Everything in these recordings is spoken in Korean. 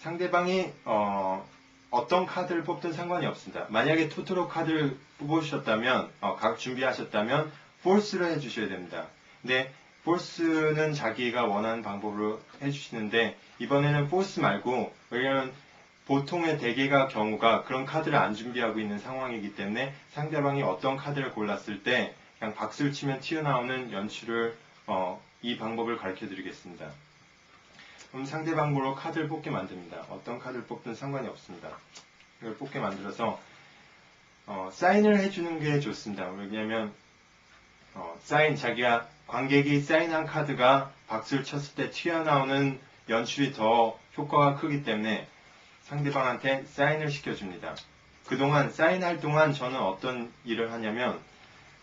상대방이 어, 어떤 카드를 뽑든 상관이 없습니다. 만약에 토토로 카드를 뽑으셨다면 어, 각 준비하셨다면 폴스를 해주셔야 됩니다. 근데 폴스는 자기가 원하는 방법으로 해주시는데 이번에는 폴스 말고 왜냐면 보통의 대개가 경우가 그런 카드를 안 준비하고 있는 상황이기 때문에 상대방이 어떤 카드를 골랐을 때 그냥 박수를 치면 튀어나오는 연출을 어, 이 방법을 가르쳐 드리겠습니다. 그럼 상대방으로 카드를 뽑게 만듭니다. 어떤 카드를 뽑든 상관이 없습니다. 이걸 뽑게 만들어서 어, 사인을 해주는 게 좋습니다. 왜냐하면 어, 사인 자기가 관객이 사인한 카드가 박수를 쳤을 때 튀어나오는 연출이 더 효과가 크기 때문에 상대방한테 사인을 시켜줍니다. 그동안 사인할 동안 저는 어떤 일을 하냐면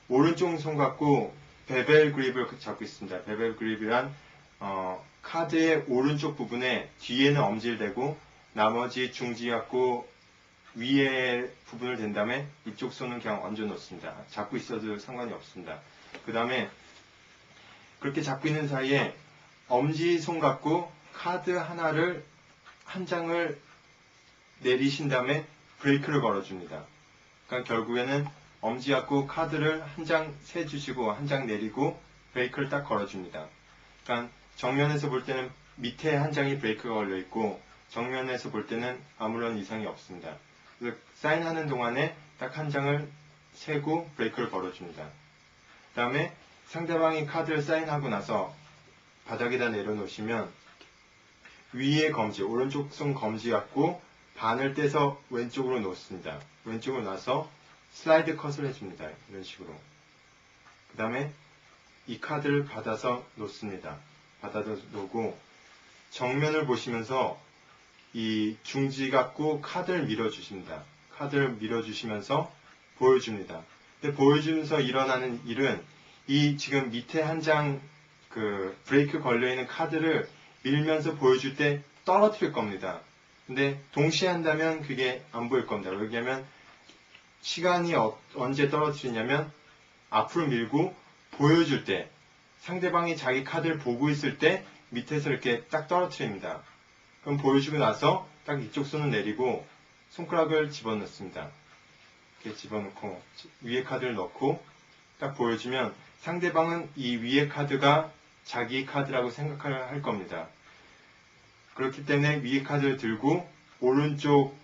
오른쪽 손 갖고 베벨 그립을 잡고 있습니다. 베벨 그립이란 어, 카드의 오른쪽 부분에 뒤에는 엄지를 대고 나머지 중지 갖고 위에 부분을 댄 다음에 이쪽 손은 그냥 얹어 놓습니다. 잡고 있어도 상관이 없습니다. 그 다음에 그렇게 잡고 있는 사이에 엄지 손 갖고 카드 하나를 한 장을 내리신 다음에 브레이크를 걸어줍니다. 그러니까 결국에는 엄지 갖고 카드를 한 장 세주시고 한 장 내리고 브레이크를 딱 걸어줍니다. 그러니까 정면에서 볼 때는 밑에 한 장이 브레이크가 걸려 있고 정면에서 볼 때는 아무런 이상이 없습니다. 그래서 사인하는 동안에 딱 한 장을 세고 브레이크를 걸어줍니다. 그 다음에 상대방이 카드를 사인하고 나서 바닥에다 내려놓으시면 위에 검지, 오른쪽 손 검지 갖고 반을 떼서 왼쪽으로 놓습니다. 왼쪽으로 놔서 슬라이드 컷을 해줍니다. 이런 식으로. 그 다음에 이 카드를 받아서 놓습니다. 받아서 놓고 정면을 보시면서 이 중지 갖고 카드를 밀어주십니다. 카드를 밀어주시면서 보여줍니다. 근데 보여주면서 일어나는 일은 이 지금 밑에 한 장 그 브레이크 걸려있는 카드를 밀면서 보여줄 때 떨어뜨릴 겁니다. 근데 동시에 한다면 그게 안 보일 겁니다. 왜냐하면 시간이 어- 언제 떨어뜨리냐면 앞으로 밀고 보여줄 때 상대방이 자기 카드를 보고 있을 때 밑에서 이렇게 딱 떨어뜨립니다. 그럼 보여주고 나서 딱 이쪽 손을 내리고 손가락을 집어넣습니다. 이렇게 집어넣고 위에 카드를 넣고 딱 보여주면 상대방은 이 위에 카드가 자기 카드라고 생각을 할 겁니다. 그렇기 때문에 위에 카드를 들고 오른쪽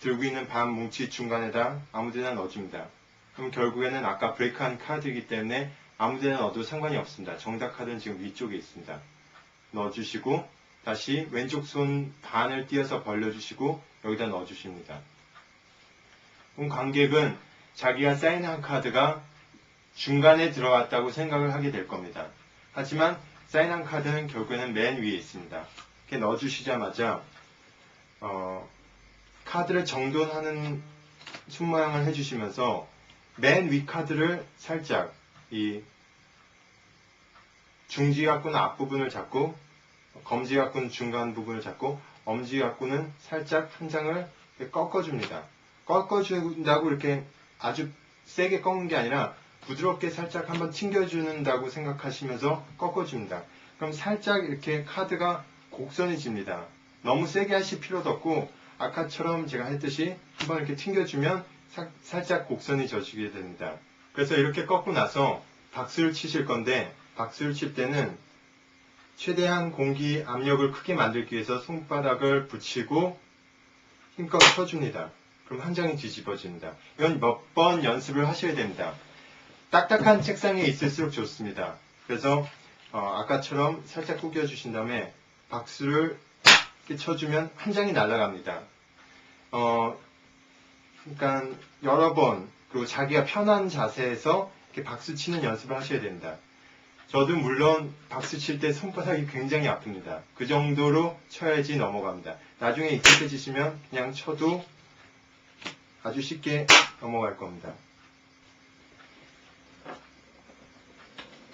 들고 있는 반 뭉치 중간에다 아무데나 넣어줍니다. 그럼 결국에는 아까 브레이크한 카드이기 때문에 아무데나 넣어도 상관이 없습니다. 정답 카드는 지금 위쪽에 있습니다. 넣어주시고 다시 왼쪽 손 반을 띄어서 벌려주시고 여기다 넣어주십니다. 그럼 관객은 자기가 사인한 카드가 중간에 들어갔다고 생각을 하게 될 겁니다. 하지만 사인한 카드는 결국에는 맨 위에 있습니다. 이렇게 넣어주시자마자 어, 카드를 정돈하는 손 모양을 해주시면서 맨 위 카드를 살짝 이 중지 갖고는 앞부분을 잡고 검지 갖고는 중간 부분을 잡고 엄지 갖고는 살짝 한 장을 꺾어줍니다. 꺾어준다고 이렇게 아주 세게 꺾는 게 아니라 부드럽게 살짝 한번 튕겨준다고 생각하시면서 꺾어줍니다. 그럼 살짝 이렇게 카드가 곡선이 집니다. 너무 세게 하실 필요도 없고 아까처럼 제가 했듯이 한번 이렇게 튕겨주면 사- 살짝 곡선이 져지게 됩니다. 그래서 이렇게 꺾고 나서 박수를 치실 건데 박수를 칠 때는 최대한 공기 압력을 크게 만들기 위해서 손바닥을 붙이고 힘껏 쳐줍니다. 그럼 한 장이 뒤집어집니다. 이건 몇 번 연습을 하셔야 됩니다. 딱딱한 책상에 있을수록 좋습니다. 그래서 어, 아까처럼 살짝 구겨주신 다음에 박수를 이렇게 쳐주면 한 장이 날아갑니다. 어, 그러니까 여러 번 그리고 자기가 편한 자세에서 이렇게 박수 치는 연습을 하셔야 됩니다. 저도 물론 박수 칠 때 손바닥이 굉장히 아픕니다. 그 정도로 쳐야지 넘어갑니다. 나중에 익숙해지시면 그냥 쳐도 아주 쉽게 넘어갈 겁니다.